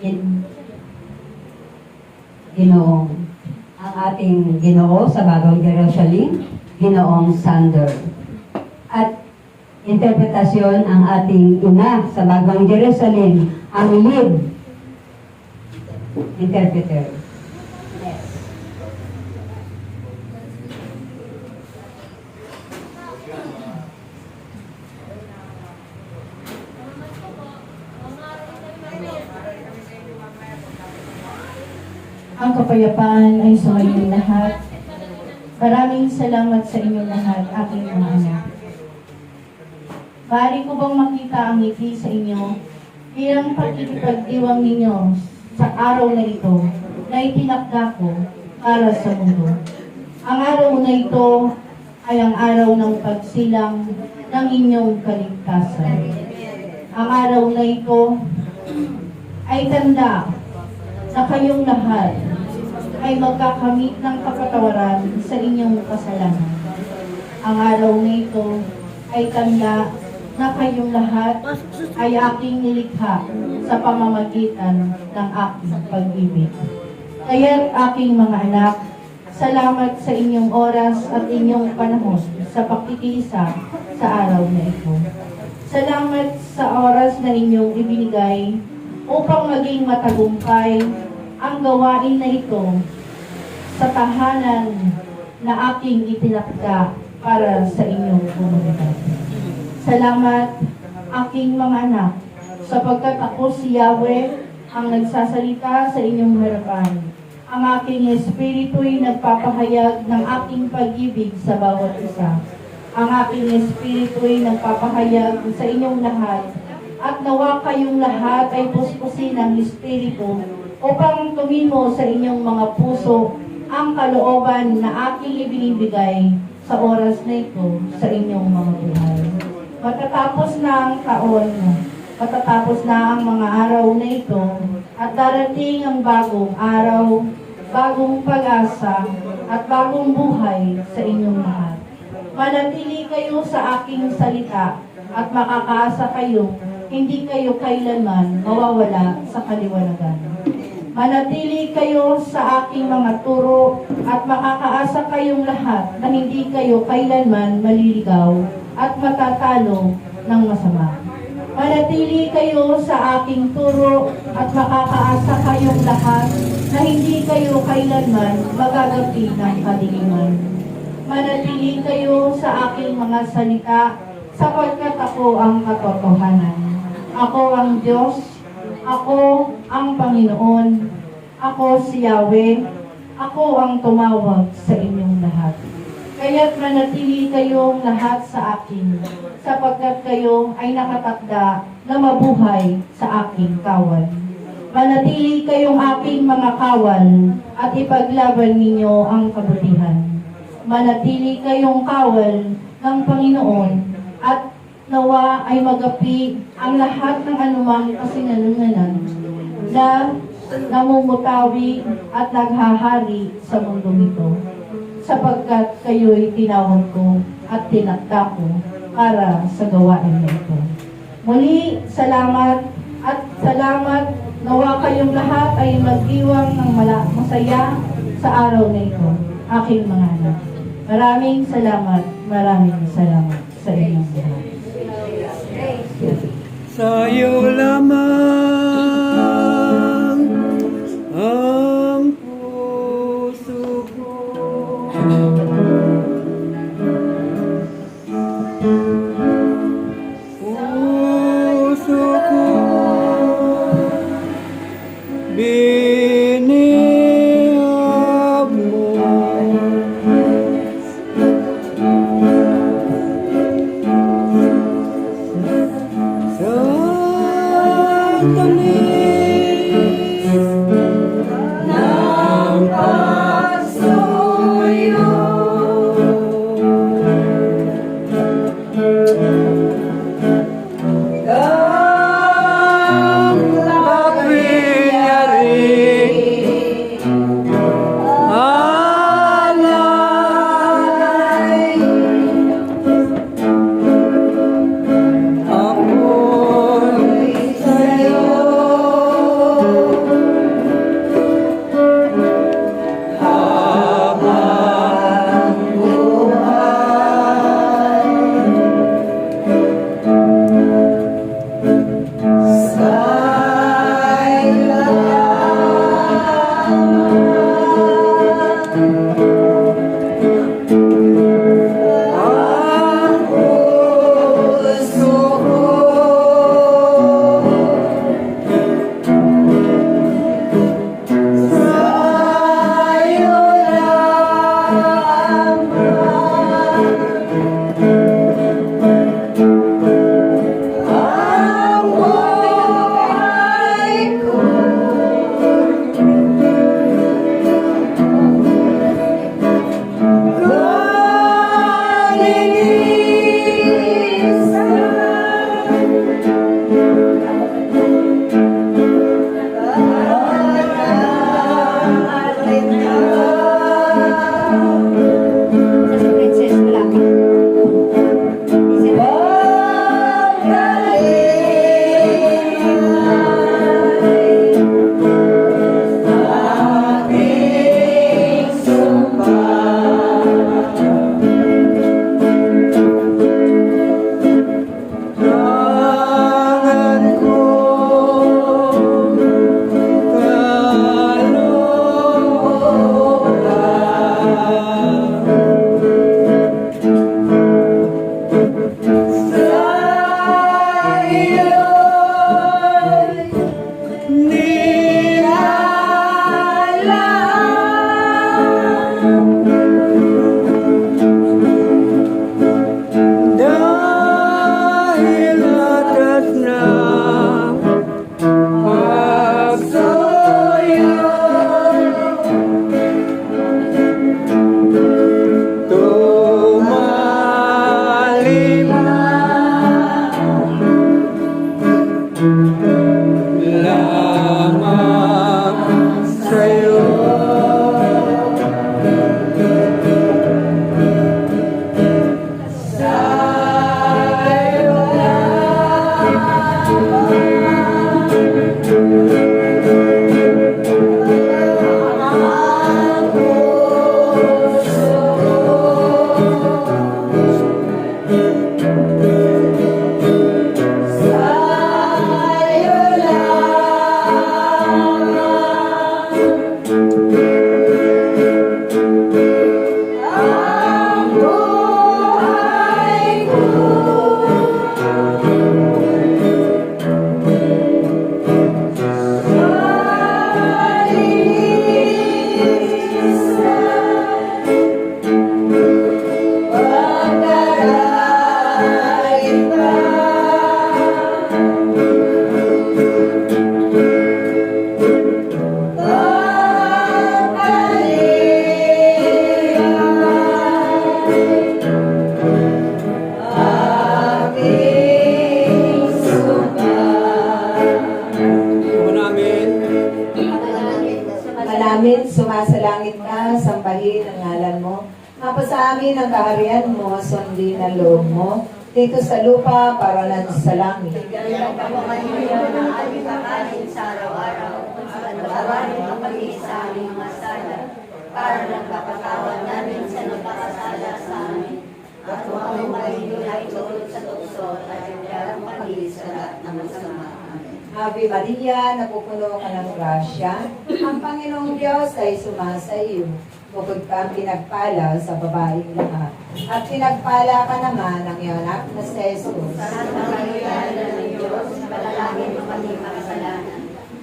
Gin- Ginoong ang ating ginoo sa Bagong Jerusalem, Ginoong Sander. At interpretasyon ang ating ina sa Bagong Jerusalem, ang lead interpreter. Kapayapaan ay sa inyong lahat. Maraming salamat sa inyong lahat, aking mga anak. Maaari ko bang makita ang ngiti sa inyo bilang pagkikipagdiwang ninyo sa araw na ito na itinakda ko para sa mundo. Ang araw na ito ay ang araw ng pagsilang ng inyong kaligtasan. Ang araw na ito ay tanda na kayong lahat ay magkakamit ng kapatawaran sa inyong kasalanan. Ang araw na ito ay tanda na kayong lahat ay aking nilikha sa pamamagitan ng aking pag-ibig. Kaya't aking mga anak, salamat sa inyong oras at inyong panahon sa pakikiisa sa araw na ito. Salamat sa oras na inyong ibinigay upang maging matagumpay ang gawain na ito sa tahanan na aking itinakda para sa inyong komunidad. Salamat aking mga anak sapagkat ako si Yahweh ang nagsasalita sa inyong harapan. Ang aking espiritu'y nagpapahayag ng aking pag-ibig sa bawat isa. Ang aking espiritu'y nagpapahayag sa inyong lahat at nawa kayong lahat ay puspusin ng Espiritu upang tumimo sa inyong mga puso ang kalooban na aking ibinibigay sa oras na ito sa inyong mga buhay. Matatapos na ang taon, matatapos na ang mga araw na ito, at darating ang bagong araw, bagong pag-asa, at bagong buhay sa inyong lahat. Manatili kayo sa aking salita at makakaasa kayo, hindi kayo kailanman mawawala sa kaliwanagan. Manatili kayo sa aking mga turo at makakaasa kayong lahat na hindi kayo kailanman maliligaw at matatalo ng masama. Manatili kayo sa aking turo at makakaasa kayong lahat na hindi kayo kailanman magagapi ng kadiliman. Manatili kayo sa aking mga salita sapagkat ako ang katotohanan. Ako ang Diyos, ako ang Panginoon, ako si Yahweh, ako ang tumawag sa inyong lahat. Kaya't manatili kayong lahat sa akin, sapagkat kayo ay nakatakda na mabuhay sa aking kawal. Manatili kayong aking mga kawal at ipaglaban ninyo ang kabutihan. Manatili kayong kawal ng Panginoon at nawa ay magapi ang lahat ng anumang kasinungalingan na namumutawi at naghahari sa mundong ito sapagkat kayo'y tinawag ko at tinakda ko para sa gawain na ito. Muli, salamat at salamat nawa kayong lahat ay magdiwang ng masaya sa araw na ito, aking mga anak. Maraming salamat, maraming salamat sa lahat. Sa'yo Malamin, sumasalangit ka, sambahin ang ngalan mo. Mapasa amin ang kaharian mo, sundin ang loob mo, dito sa lupa para nan sa langit. para nagpapatawad namin sa nagpapasala sa amin. At huwag mo kayo ay tulog sa tukso at ang pagiging sa lahat ng masama. Ave Maria, napupuno ka ng grasya. Ang Panginoong Diyos ay sumasa iyo. Bukod ka ang pinagpala sa babaeng lahat. At pinagpala ka naman ng iyong anak na si Jesus. Santa Maria, ng Diyos, panalangin mo kami makasalanan.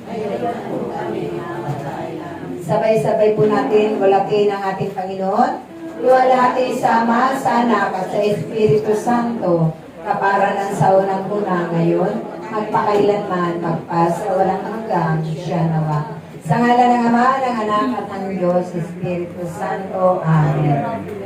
Ngayon po kami mamatay. Amen. Sabay-sabay po natin walakin ang ating Panginoon. Luwalhati sa Ama, sa Anak, at sa Espiritu Santo, kapara ng sa unang una ngayon, magpakailanman, magpas sa walang hanggang siya nawa. Sa ngala ng Ama, ng Anak, at ng Diyos, Espiritu Santo. Amen.